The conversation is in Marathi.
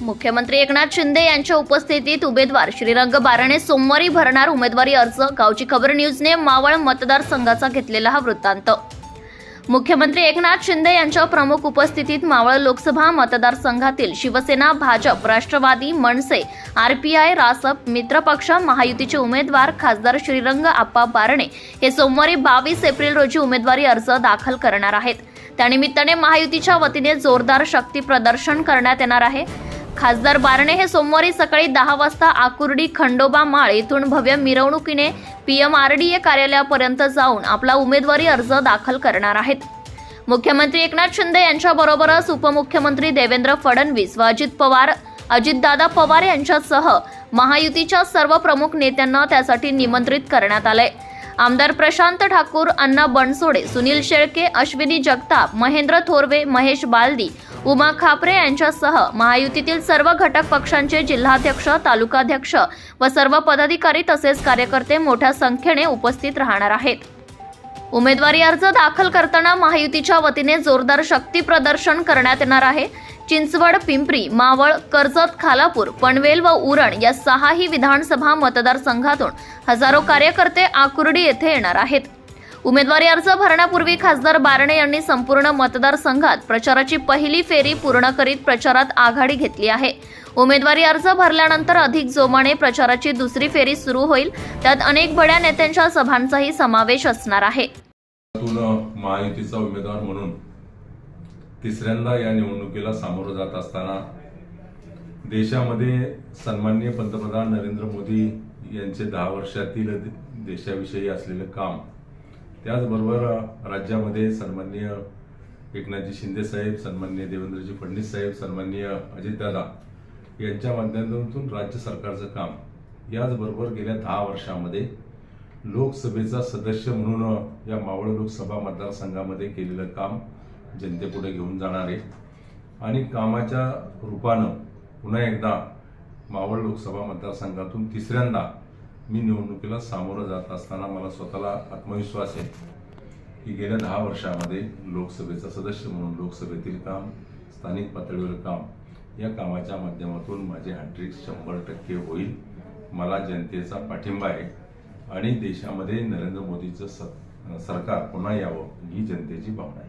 मुख्यमंत्री एकनाथ शिंदे यांच्या उपस्थितीत उमेदवार श्रीरंग बारणे सोमवारी भरणार उमेदवारी अर्ज. गावची खबर न्यूजने मावळ मतदारसंघाचा घेतलेला हा वृत्तांत. मुख्यमंत्री एकनाथ शिंदे यांच्या प्रमुख उपस्थितीत मावळ लोकसभा मतदारसंघातील शिवसेना भाजप राष्ट्रवादी मनसे आरपीआय रासप मित्रपक्ष महायुतीचे उमेदवार खासदार श्रीरंग आप्पा बारणे हे सोमवारी बावीस एप्रिल रोजी उमेदवारी अर्ज दाखल करणार आहेत. त्यानिमित्ताने महायुतीच्या वतीने जोरदार शक्ती प्रदर्शन करण्यात येणार आहे. खासदार बारणे हे सोमवारी सकाळी दहा वाजता आकुर्डी खंडोबा माळ येथून भव्य मिरवणुकीने P M R D A कार्यालयापर्यंत जाऊन आपला उमेदवारी अर्ज दाखल करणार आहेत. मुख्यमंत्री एकनाथ शिंदे यांच्याबरोबरच उपमुख्यमंत्री देवेंद्र फडणवीस व अजित पवार अजितदादा पवार यांच्यासह महायुतीच्या सर्व प्रमुख नेत्यांना त्यासाठी निमंत्रित करण्यात आलंय. आमदार प्रशांत ठाकूर अण्णा बनसोडे सुनील शेळके अश्विनी जगताप महेंद्र थोरवे महेश बालदी उमा खापरे यांच्यासह महायुतीतील सर्व घटक पक्षांचे जिल्हाध्यक्ष तालुकाध्यक्ष व सर्व पदाधिकारी तसेच कार्यकर्ते मोठ्या संख्येने उपस्थित राहणार आहेत. उमेदवारी अर्ज दाखल करताना महायुतीच्या वतीने जोरदार शक्ती प्रदर्शन करण्यात येणार आहे. चिंचवड पिंपरी मावळ कर्जत खालापूर पनवेल व उरण या सहाही विधानसभा मतदारसंघातून हजारो कार्यकर्ते आकुर्डी येथे येणार आहेत. उमेदवारी अर्ज भरण्यापूर्वी खासदार बारणे यांनी संपूर्ण मतदारसंघात प्रचाराची पहिली फेरी पूर्ण करीत प्रचारात आघाडी घेतली आहे. उमेदवारी अर्ज भरल्यानंतर अधिक जोमाने प्रचाराची दुसरी फेरी सुरू होईल. त्यात अनेक बड्या नेत्यांच्या सभांचाही समावेश असणार आहे. महायुतीचा उमेदवार म्हणून तिसऱ्यांदा या निवडणुकीला सामोरं जात असताना देशामध्ये सन्माननीय पंतप्रधान नरेंद्र मोदी यांचे दहा वर्षातील देशाविषयी असलेलं काम त्याचबरोबर राज्यामध्ये सन्माननीय एकनाथजी शिंदे साहेब सन्मान्य देवेंद्रजी फडणवीस साहेब सन्मान्य अजितदादा यांच्या माध्यमातून राज्य सरकारचं काम. याचबरोबर गेल्या दहा वर्षामध्ये लोकसभेचा सदस्य म्हणून या मावळ लोकसभा मतदारसंघामध्ये केलेलं काम जनतेपुढे घेऊन जाणार आहे. आणि कामाच्या रूपानं पुन्हा एकदा मावळ लोकसभा मतदारसंघातून तिसऱ्यांदा मी निवडणुकीला सामोरं जात असताना मला स्वतःला आत्मविश्वास आहे की गेल्या दहा वर्षामध्ये लोकसभेचा सदस्य म्हणून लोकसभेतील काम स्थानिक पातळीवर काम या कामाच्या माध्यमातून माझे हॅट्रिक शंभर टक्के होईल. मला जनतेचा पाठिंबा आहे आणि देशामध्ये नरेंद्र मोदीचं स- सरकार पुन्हा यावं ही जनतेची भावना आहे.